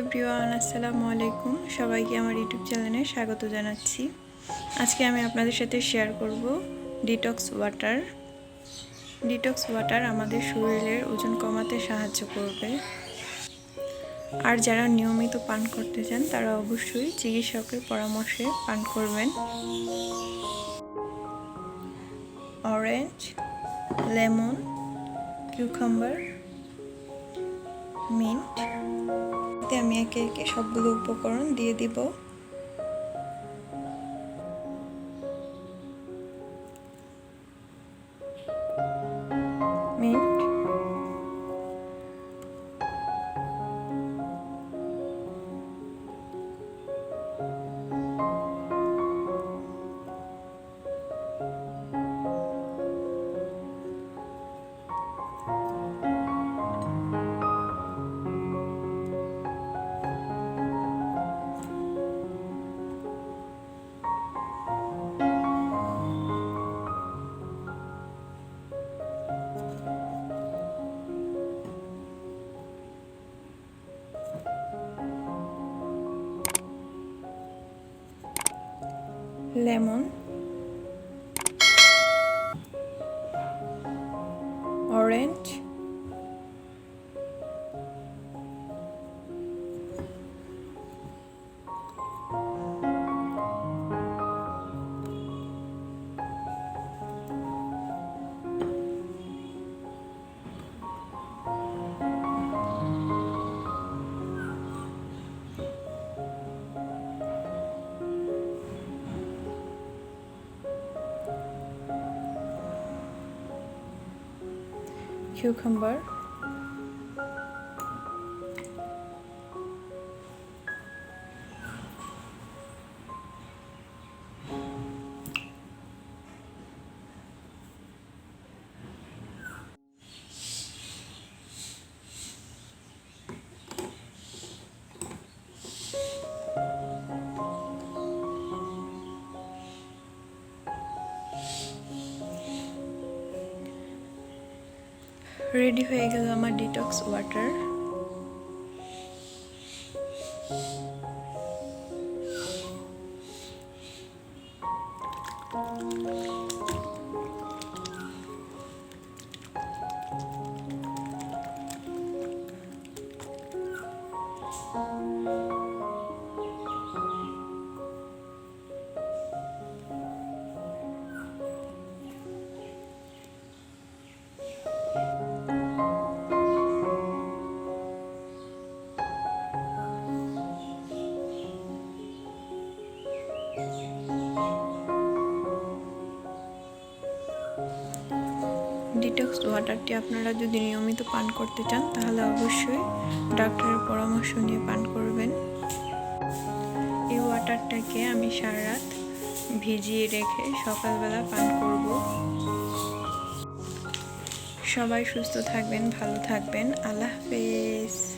Everyone আসসালামু আলাইকুম সবাইকে আমার ইউটিউব চ্যানেলে স্বাগত জানাচ্ছি। আজকে আমি আপনাদের সাথে শেয়ার করব ডিটক্স ওয়াটার ডিটক্স ওয়াটার আমাদের শরীরের ওজন কমাতে সাহায্য করবে। আর যারা নিয়মিত পান করতে চান, তারা অবশ্যই চিকিৎসকের পরামর্শে পান করবেন। Orange lemon cucumber mint. আমি একে একে সবগুলো উপকরণ দিয়ে দিব। লেমন অরেঞ্জ cucumber রেডি হয়ে গেল আমার ডিটক্স ওয়াটার ডিটক্স ওয়াটারটি আপনারা যদি নিয়মিত পান করতে চান, তাহলে অবশ্যই ডাক্তারের পরামর্শ নিয়ে পান করবেন। এই ওয়াটারটাকে আমি সারা রাত ভিজিয়ে রেখে সকালবেলা পান করব। সবাই সুস্থ থাকবেন, ভালো থাকবেন। আল্লাহ হাফেজ।